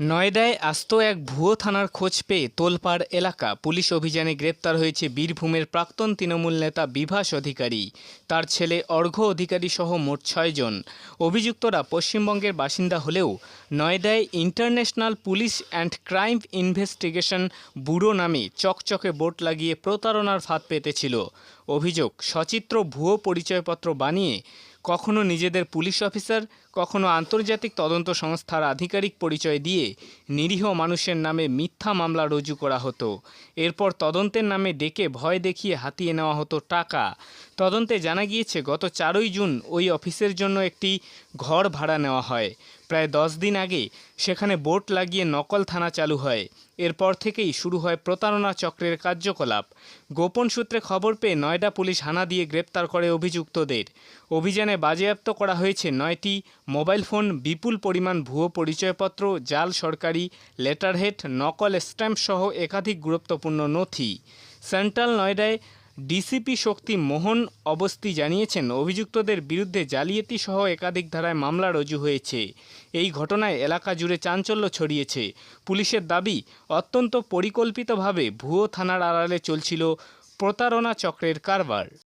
নয়ডায় আস্ত এক ভুয়ো থানার খোঁজ পেয়ে তোলপাড় এলাকা পুলিশ অভিযানে গ্রেপ্তার হয়েছে বীরভূমের প্রাক্তন তৃণমূল নেতা বিভাস অধিকারী। তার ছেলে অর্ঘ্য অধিকারী সহ মোট ছয়জন অভিযুক্তরা পশ্চিমবঙ্গের বাসিন্দা হলেও নয়ডায় international police and crime investigation bureau নামে চকচকে বোর্ড লাগিয়ে প্রতারণার ফাঁদ পেতেছিল। অভিযোগ সচিত্র ভুয়ো পরিচয়পত্র বানিয়ে কখনো নিজেদের পুলিশ অফিসার, কখনো আন্তর্জাতিক তদন্ত সংস্থার আধিকারিক পরিচয় দিয়ে নিরীহ মানুষের নামে মিথ্যা মামলা রুজু করা হতো। এরপর তদন্তের নামে ডেকে ভয় দেখিয়ে হাতিয়ে নেওয়া হতো টাকা। তদন্তে জানা গিয়েছে, গত চারই জুন ওই অফিসের জন্য একটি ঘর ভাড়া নেওয়া হয়। প্রায় দশ দিন আগে সেখানে বোট লাগিয়ে নকল থানা চালু হয়। এরপর থেকেই শুরু হয় প্রতারণা চক্রের কার্যকলাপ। গোপন সূত্রে খবর পেয়ে নয়ডা পুলিশ হানা দিয়ে গ্রেপ্তার করে অভিযুক্তদের। অভিযানে বাজেয়াপ্ত করা হয়েছে নয়টি মোবাইল ফোন, বিপুল পরিমাণ ভুয়ো পরিচয়পত্র, জাল সরকারি লেটারহেড, নকল স্ট্যাম্প সহ একাধিক গুরুত্বপূর্ণ নথি। সেন্ট্রাল নয়ডায় ডিসিপি শক্তি মোহন অবস্থি জানিয়েছেন, অভিযুক্তদের বিরুদ্ধে জালিয়াতি সহ একাধিক ধারায় মামলা রুজু হয়েছে। এই ঘটনায় এলাকা জুড়ে চাঞ্চল্য ছড়িয়েছে। পুলিশের দাবি, অত্যন্ত পরিকল্পিতভাবে ভুয়ো থানার আড়ালে চলছিল প্রতারণা চক্রের কারবার।